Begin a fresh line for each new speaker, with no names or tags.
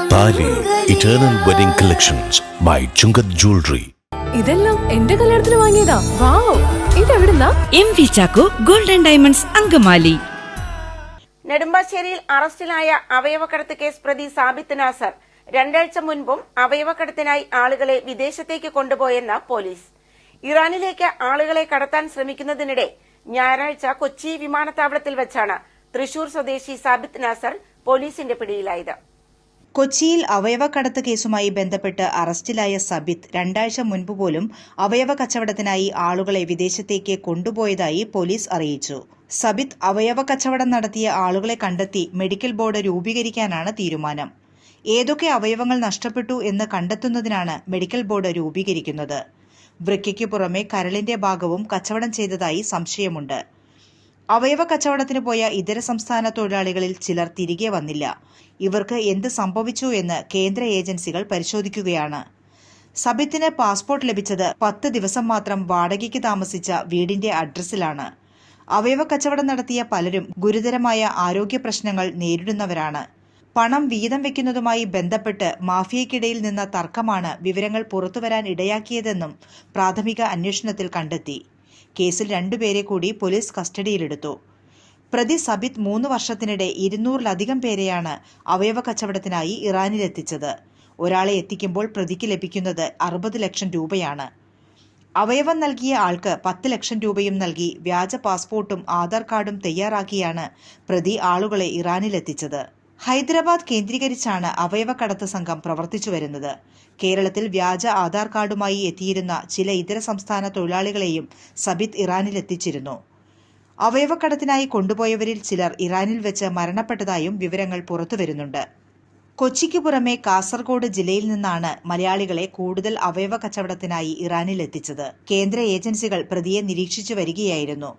Eternal wedding collections by Chungath jewellery
ഇതെല്ലാം എന്റെ കല്യാണത്തിന് വാങ്ങിയതാ. Wow. ഇതെവിടുന്നാ?
M V Chacko golden diamonds Angamaly.
നെടുമ്പാശ്ശേരിയിൽ അറസ്റ്റിലായ അവയവക്കടത്ത് കേസ് പ്രതി സാബിത്ത് നാസർ. രണ്ടാഴ്ച മുൻപും അവയവക്കടത്തിനായി ആളുകളെ വിദേശത്തേക്ക് കൊണ്ടുപോയെന്ന് പോലീസ്. ഇറാനിലേക്ക് ആളുകളെ കടത്താൻ ശ്രമിക്കുന്നതിനിടെ ഞായറാഴ്ച കൊച്ചി വിമാനത്താവളത്തിൽ വെച്ചാണ് തൃശൂർ സ്വദേശി സാബിത്ത് നാസർ പോലീസിന്റെ പിടിയിലായത്.
കൊച്ചിയിൽ അവയവക്കടത്ത് കേസുമായി ബന്ധപ്പെട്ട് അറസ്റ്റിലായ സബിത്ത് രണ്ടാഴ്ച മുൻപ് പോലും അവയവ കച്ചവടത്തിനായി ആളുകളെ വിദേശത്തേക്ക് കൊണ്ടുപോയതായി പോലീസ് അറിയിച്ചു. സബിത്ത് അവയവ കച്ചവടം നടത്തിയ ആളുകളെ കണ്ടെത്തി മെഡിക്കൽ ബോർഡ് രൂപീകരിക്കാനാണ് തീരുമാനം. ഏതൊക്കെ അവയവങ്ങൾ നഷ്ടപ്പെട്ടു എന്ന് കണ്ടെത്തുന്നതിനാണ് മെഡിക്കൽ ബോർഡ് രൂപീകരിക്കുന്നത്. വൃക്കയ്ക്ക് പുറമെ കരളിന്റെ ഭാഗവും കച്ചവടം ചെയ്തതായി സംശയമുണ്ട്. അവയവ കച്ചവടത്തിന് പോയ ഇതര സംസ്ഥാന തൊഴിലാളികളിൽ ചിലർ തിരികെ വന്നില്ല. ഇവർക്ക് എന്ത് സംഭവിച്ചു എന്ന് കേന്ദ്ര ഏജൻസികൾ പരിശോധിക്കുകയാണ്. സബിത്തിന് പാസ്പോർട്ട് ലഭിച്ചത് പത്ത് ദിവസം മാത്രം വാടകയ്ക്ക് താമസിച്ച വീടിന്റെ അഡ്രസ്സിലാണ്. അവയവ കച്ചവടം നടത്തിയ പലരും ഗുരുതരമായ ആരോഗ്യ പ്രശ്നങ്ങൾ നേരിടുന്നവരാണ്. പണം വീതം വെക്കുന്നതുമായി ബന്ധപ്പെട്ട് മാഫിയയ്ക്കിടയിൽ നിന്ന തർക്കമാണ് വിവരങ്ങൾ പുറത്തുവരാൻ ഇടയാക്കിയതെന്നും പ്രാഥമിക അന്വേഷണത്തിൽ കണ്ടെത്തി. കേസിൽ രണ്ടുപേരെ കൂടി പോലീസ് കസ്റ്റഡിയിലെടുത്തു. പ്രതി സബിത് മൂന്ന് വർഷത്തിനിടെ ഇരുന്നൂറിലധികം പേരെയാണ് അവയവ കച്ചവടത്തിനായി ഇറാനിലെത്തിച്ചത്. ഒരാളെ എത്തിക്കുമ്പോൾ പ്രതിക്ക് ലഭിക്കുന്നത് അറുപത് ലക്ഷം രൂപയാണ്. അവയവം നൽകിയ ആൾക്ക് പത്ത് ലക്ഷം രൂപയും നൽകി വ്യാജ പാസ്പോർട്ടും ആധാർ കാർഡും തയ്യാറാക്കിയാണ് പ്രതി ആളുകളെ ഇറാനിലെത്തിച്ചത്. ഹൈദരാബാദ് കേന്ദ്രീകരിച്ചാണ് അവയവക്കടത്ത് സംഘം പ്രവർത്തിച്ചു വരുന്നത്. കേരളത്തിൽ വ്യാജ ആധാർ കാർഡുമായി എത്തിയിരുന്ന ചില ഇതര സംസ്ഥാന തൊഴിലാളികളെയും സബിത്ത് ഇറാനിലെത്തിച്ചിരുന്നു. അവയവക്കടത്തിനായി കൊണ്ടുപോയവരിൽ ചിലർ ഇറാനിൽ വെച്ച് മരണപ്പെട്ടതായും വിവരങ്ങൾ പുറത്തുവരുന്നുണ്ട് കൊച്ചിക്ക് പുറമെ കാസർഗോഡ് ജില്ലയിൽ നിന്നാണ് മലയാളികളെ കൂടുതൽ അവയവ കച്ചവടത്തിനായി ഇറാനിൽ എത്തിച്ചത് കേന്ദ്ര ഏജൻസികൾ പ്രതിയെ നിരീക്ഷിച്ചു വരികയായിരുന്നു.